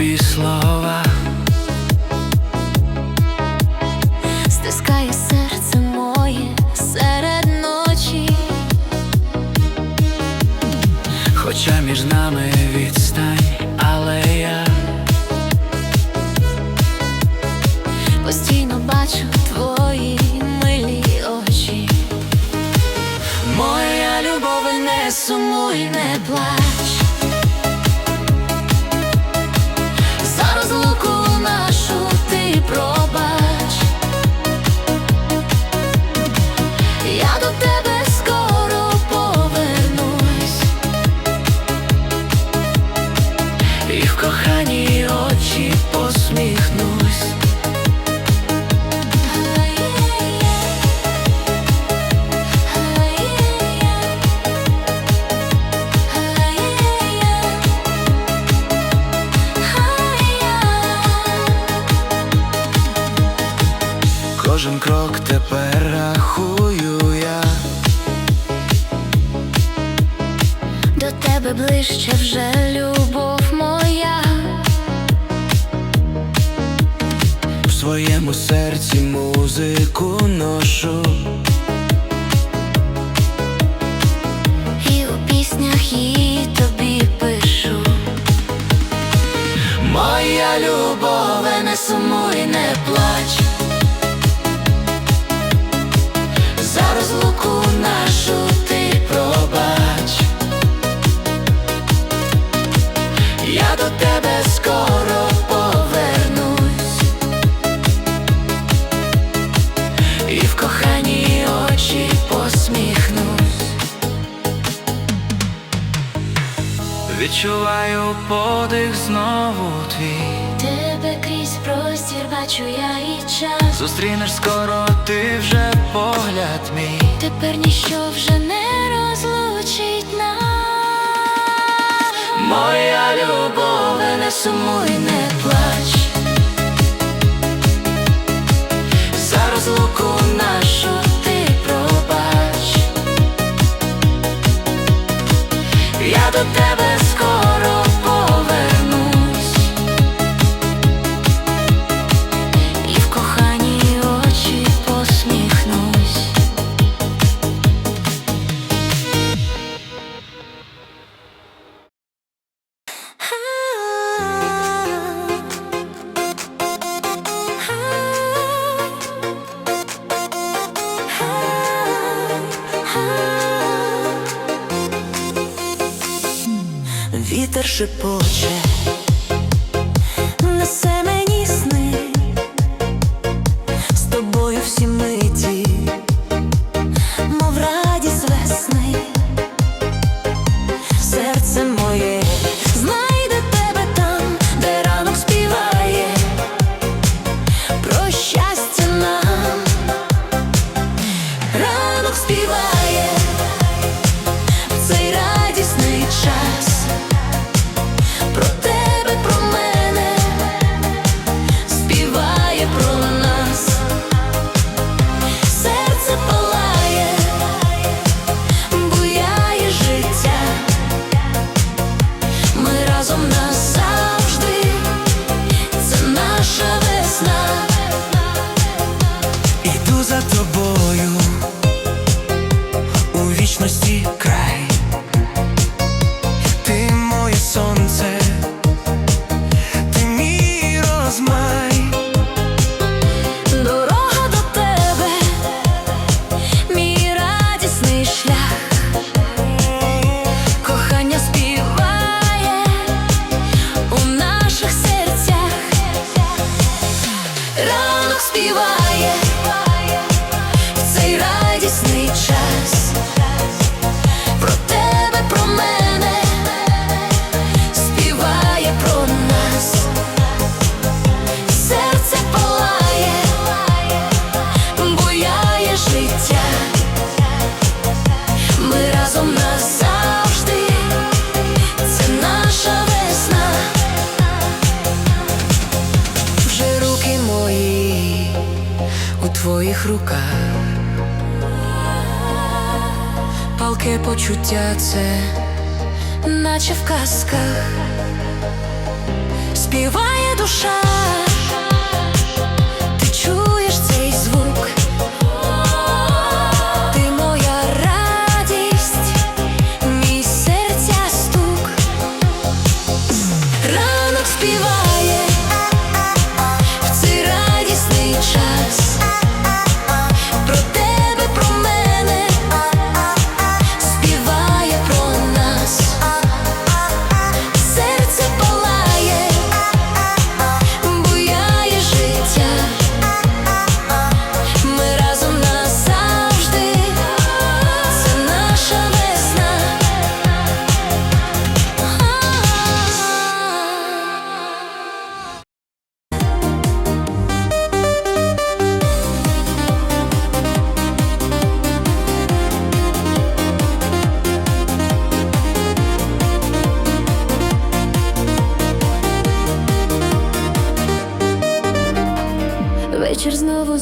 тобі слова. стискає серце моє серед ночі, Хоча між нами відстань, але я постійно Кожен крок тепер рахую я. До тебе ближче вже любов моя. В своєму серці музику ношу. І у піснях її тобі пишу. Моя любов, не сумуй, не плач. Відчуваю подих знову твій. Тебе крізь простір бачу я і час. Зустрінеш скоро ти вже погляд мій. Тепер ніщо вже не розлучить нас. Моя любов, не сумуй, не плач. за розлуку Нашу ти пробач. я до тебе Скоро Вітер шепоче, несе співає твоїх руках, палке почуття це наче в казках, співає душа,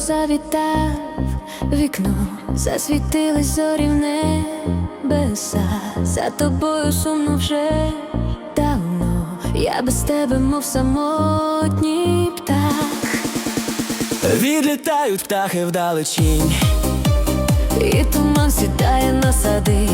завітав. Вікно, засвітились зорі в небеса, за тобою сумно вже давно. Я без тебе, мов самотній птах, Відлітають птахи вдалечінь, і туман сідає на сади,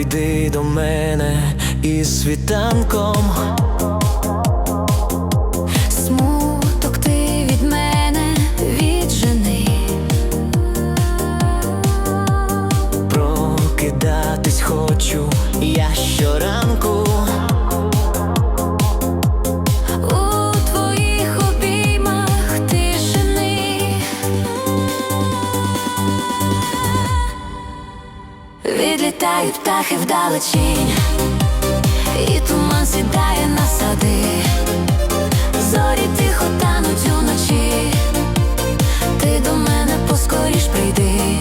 прийди до мене із світанком, Смуток ти від мене віджени, прокидатись хочу я щоранку. Співають птахи вдалечінь, і туман сідає на сади, зорі тихо тануть уночі, ти до мене поскоріш прийди.